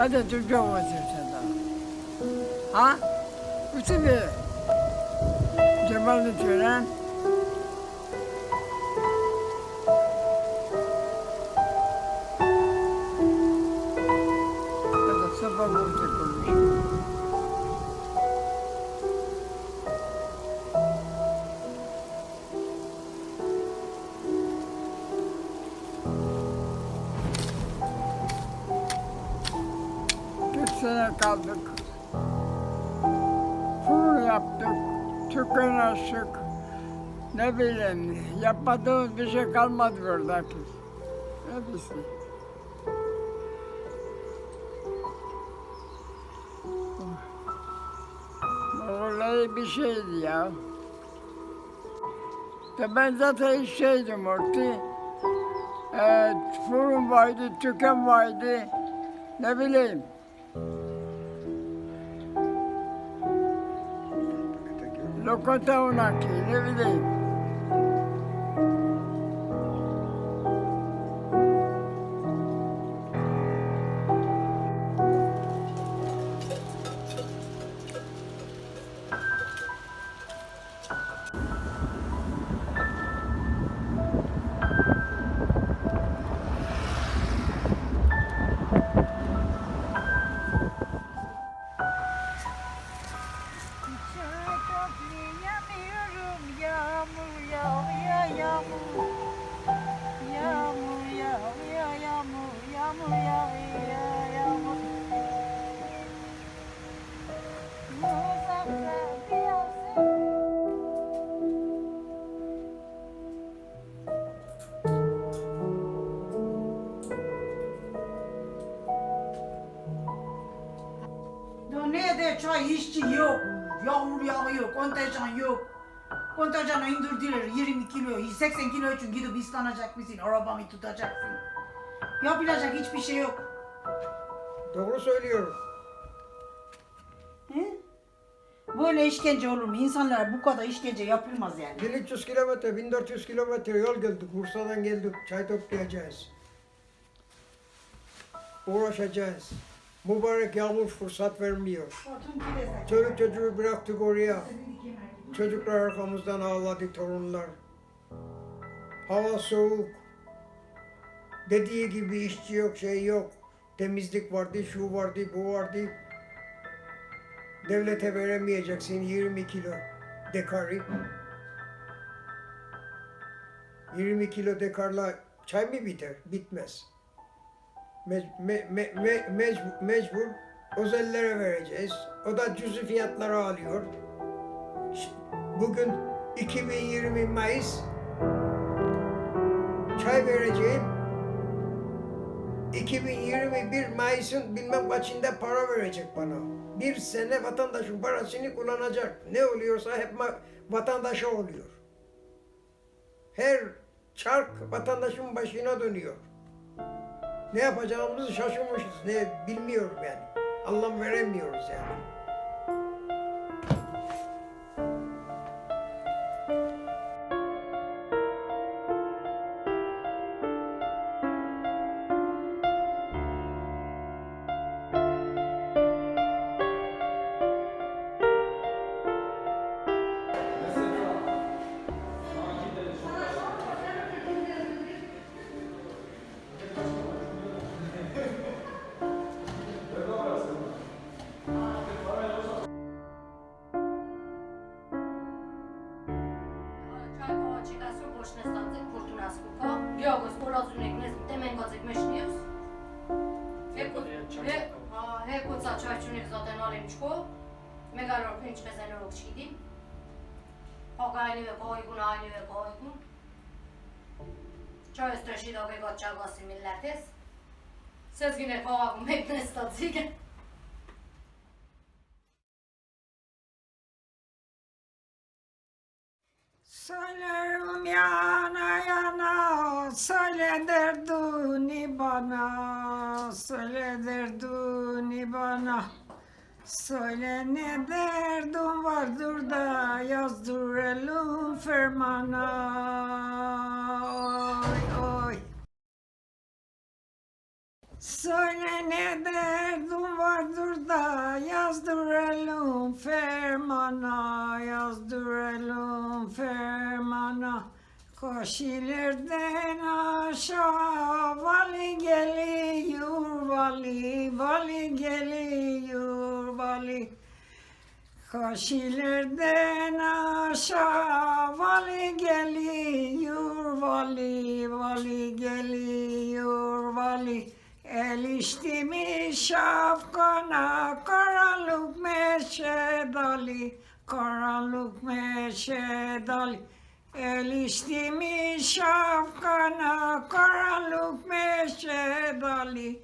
Hadi Türkçe olmasın sana. Ha? Bu şimdi Cemal'le tören. Kaldık. Fırın yaptık, tükkan açtık. Ne bileyim, yapmadığımız bir şey kalmadı buradaki. Hepsi. Vallahi bir şeydi ya. De ben zaten işçiydim orada. Ee, fırın vardı, tüken vardı. Ne bileyim. Lokanta onaki, ne bileyim. Çok nerede çay işçi yok. Yağmur yağıyor, kontenjan yok. Kontenjanı indirdiler 20 kilo, 80 kilo için gidip ıslanacak mısın? Arabanı tutacaksın. Yapılacak hiçbir şey yok. Doğru söylüyorum. He? Böyle işkence olur mu? İnsanlara bu kadar işkence yapılmaz yani. 1300 kilometre, 1400 kilometre yol geldik. Bursa'dan geldik. Çay toplayacağız. Uğraşacağız. Mübarek yağmur fırsat vermiyor. Çocuk çocuğu bıraktık oraya. Çocuklar arkamızdan ağladı torunlar. Hava soğuk. Dediği gibi işçi yok, şey yok. Temizlik vardı, şu vardı, bu vardı. Devlete veremeyeceksin 20 kilo dekarı. 20 kilo dekarla çay mı biter? Bitmez. Me, me, me, me, mecbur, mecbur özellere vereceğiz. O da cüzü fiyatlara alıyor. Bugün 2020 Mayıs çay vereceğim. 2021 Mayıs'ın bilmem kaçında para verecek bana. Bir sene vatandaşın parasını kullanacak. Ne oluyorsa hep vatandaşa oluyor. Her çark vatandaşın başına dönüyor. Ne yapacağımızı şaşırmışız. Ne bilmiyorum yani. Anlam veremiyoruz yani. ქოშნესტანზე ქურთუნას ხუკო გიოგოს ყურაზუნე გნეს დემენგოძე გმეშნიოს ე ა ე კუცა ჩაჩუნი ზოდენ ალიმჩკო მეგალო ფინჩკეზე ნოროქჩიდი ოგაინივე გოიგუნ აინივე გოიგუნ. ჩაესტრაში დაგეგო ჩაგოსი მილათეს სეზგინე ყოვა მეკნესტაძიგე Söylerim yana yana söyle derduni bana söyle derduni bana. Söyle ne derdin vardır da yazdıralım fermana Söyle ne derdin vardır da yazdıralım fermana, yazdıralım fermana. Koş ileriden aşağı vali geliyor vali, vali geliyor vali. Koş ileriden aşağı vali geliyor vali, vali geliyor vali. El içtimi şafkana karanlık meşe dali, karanlık meşe dali. El içtimi şafkana karanlık meşe dali,